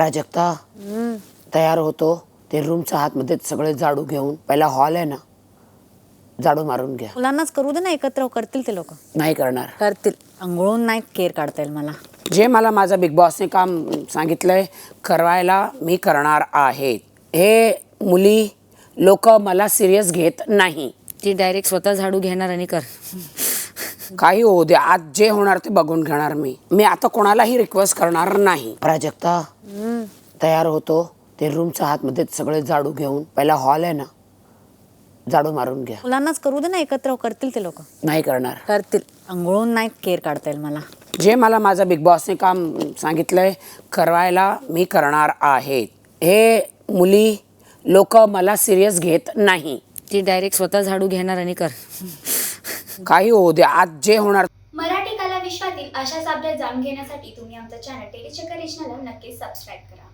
प्राजक्ता तयार होतो. ते रूमच्या आतमध्ये सगळे झाडू घेऊन पहिला हॉल आहे ना झाडू मारून घ्या. मुलांनाच करू दे ना एकत्र करतील ते लोक. नाही करणार. करतील. अंघोळून नाही केअर काढता येईल मला. जे मला माझा बिग बॉसने काम सांगितलंय करायला मी करणार आहे. हे मुली लोक मला सिरियस घेत नाही. ती डायरेक्ट स्वतः झाडू घेणार आणि कर. काही होऊ दे आज जे होणार ते बघून घेणार मी. मी आता कोणालाही रिक्वेस्ट करणार नाही. प्राजक्ता तयार होतो. ते रूमच्या आतमध्ये सगळे झाडू घेऊन. पहिला हॉल आहे ना झाडू मारून घ्या. मुलांनाच करू दे ना एकत्र करतील ते लोक. नाही करणार. करतील. अंघोळून नाही केअर काढता येईल मला. जे मला माझा बिग बॉसने काम सांगितलंय करायला मी करणार आहे. हे मुली लोक मला सिरियस घेत नाही. ती डायरेक्ट स्वतः झाडू घेणार आणि कर. काही होऊ दे आज जे होणार मराठी कला विश्वातील अशाच अपडेट जाणून घेण्यासाठी तुम्ही आमचा चॅनल टेलीचक्कर रिजनला नक्कीच सबस्क्राईब करा.